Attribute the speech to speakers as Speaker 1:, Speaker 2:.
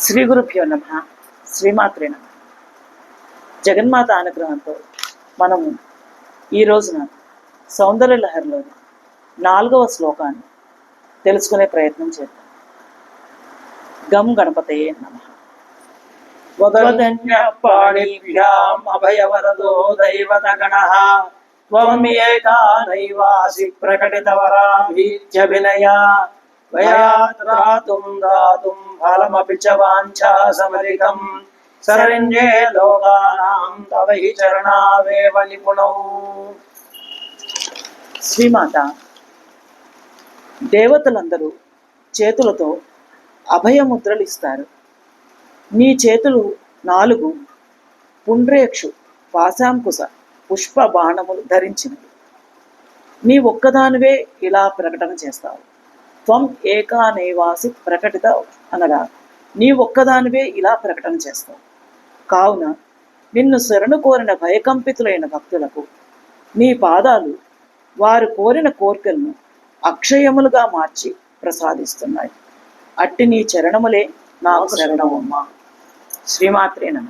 Speaker 1: శ్రీ గురుభ్యో నమ. శ్రీమాత్రే నమ. జగన్మాత అనుగ్రహంతో మనము ఈ రోజున సౌందర్య లహరిలోని నాలుగవ శ్లోకాన్ని తెలుసుకునే ప్రయత్నం చేద్దాం. గం గణపతయే నమ.
Speaker 2: వదన్యపాణిభ్యాం అభయవరదో దైవతగణః. త్వమేకా నైవాసి ప్రకటితవరాభీత్యభినయా వయాత్రాతుం దాతుం ఫలమపి చ వాంఛా సమరికం శరణ్యే లోకానాం తవ హి చరణావేవ నిపుణౌ.
Speaker 1: శ్రీమాత దేవతలందరూ చేతులతో అభయముద్రలు ఇస్తారు నీ చేతులు నాలుగు పుండ్రేక్షు పాశాంకుశ పుష్ప బాణములు ధరించినవి. నీ ఒక్కదానివే ఇలా ప్రకటన చేస్తావు. త్వం ఏకానైవాసి ప్రకటిత అనగా నీ ఒక్కదానివే ఇలా ప్రకటన చేస్తావు. కావున నిన్ను శరణు కోరిన భయకంపితులైన భక్తులకు నీ పాదాలు వారు కోరిన కోర్కెలను అక్షయములుగా మార్చి ప్రసాదిస్తున్నాయి. అట్టి నీ చరణములే నాకు శరణమమ్మా. శ్రీమాత్రే నమ్మ